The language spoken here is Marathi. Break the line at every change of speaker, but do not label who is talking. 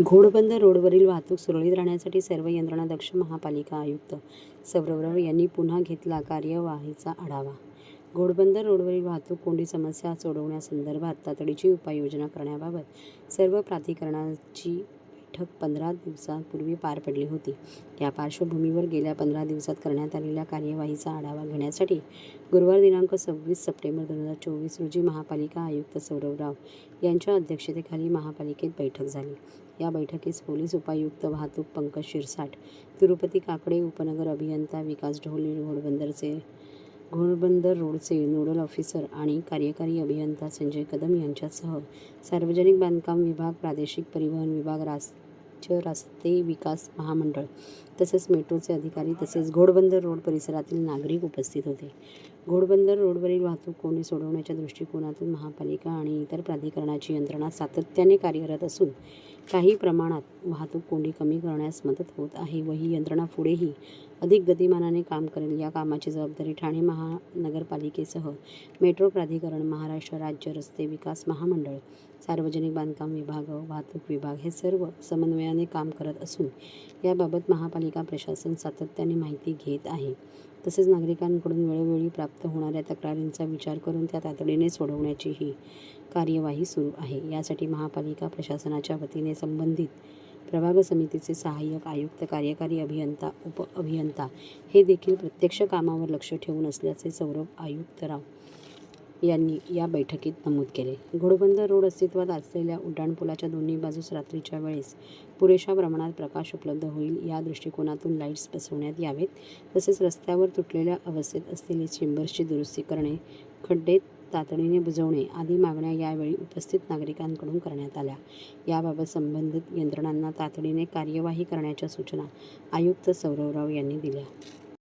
घोडबंद रोडवरील वाहतूक सुरळीत राहण्यासाठी सर्व यंत्रणा दक्ष महापालिका आयुक्त सौरवराव यांनी पुन्हा घेतला कार्यवाहीचा आढावा. घोडबंदर रोडवरील वाहतूक कोंडी समस्या सोडवण्यासंदर्भात तातडीची उपाययोजना करण्याबाबत सर्व प्राधिकरणाची बैठक पंधरा दिवसांपूर्वी पार पडली होती. या पार्श्वभूमीवर गेल्या पंधरा दिवसात करण्यात आलेल्या कार्यवाहीचा आढावा घेण्यासाठी गुरुवार दिनांक सव्वीस सप्टेंबर दोन हजार चोवीस रोजी महापालिका आयुक्त सौरवराव यांच्या अध्यक्षतेखाली महापालिकेत बैठक झाली. या बैठकीस पोलीस उपायुक्त वाहतूक पंकज शिरसाट तिरुपती काकडे उपनगर अभियंता विकास ढोले घोडबंदरचे घोडबंदर रोडचे नोडल ऑफिसर आणि कार्यकारी अभियंता संजय कदम यांच्यासह सार्वजनिक बांधकाम विभाग प्रादेशिक परिवहन विभाग राज्य रस्ते विकास महामंडळ तसेच मेट्रोचे अधिकारी तसेच घोडबंदर रोड परिसरातील नागरिक उपस्थित होते. घोडबंदर रोडवरील वाहतूक कोणी सोडवण्याच्या दृष्टिकोनातून महापालिका आणि इतर प्राधिकरणाची यंत्रणा सातत्याने कार्यरत असून काही प्रमाणात वाहतूक कोंडी कमी करण्यास मदत होत आहे. व ही यंत्रणा पुढेही अधिक गतिमानाने काम करेल या कामाची जबाबदारी ठाणे महानगरपालिकेसह मेट्रो प्राधिकरण महाराष्ट्र राज्य रस्ते विकास महामंडळ सार्वजनिक बांधकाम विभाग वाहतूक विभाग हे सर्व समन्वयाने काम करत असून याबाबत महापालिका प्रशासन सातत्याने माहिती घेत आहे. तसेच नागरिकांकडून वेळोवेळी प्राप्त होणाऱ्या तक्रारींचा विचार करून त्या तातडीने सोडवण्याचीही कार्यवाही सुरू आहे. यासाठी महापालिका प्रशासनाच्या वतीने संबंधित प्रभाग समितीचे सहाय्यक आयुक्त कार्यकारी अभियंता उप अभियंता हे देखील प्रत्यक्ष कामावर लक्ष ठेवून असल्याचे सौरभ आयुक्तराव यांनी या बैठकीत नमूद केले. घोडबंदर रोड अस्तित्वात असलेल्या उड्डाणपुलाच्या दोन्ही बाजूस रात्रीच्या वेळेस पुरेशा प्रमाणात प्रकाश उपलब्ध होईल या दृष्टिकोनातून लाईट्स बसवण्यात यावेत. तसेच रस्त्यावर तुटलेल्या अवस्थेत असलेली चेंबर्सची दुरुस्ती करणे खड्डे तातडीने बुजवणे आदी मागण्या यावेळी उपस्थित नागरिकांकडून करण्यात आल्या. याबाबत संबंधित यंत्रणांना तातडीने कार्यवाही करण्याच्या सूचना आयुक्त सौरवराव यांनी दिल्या.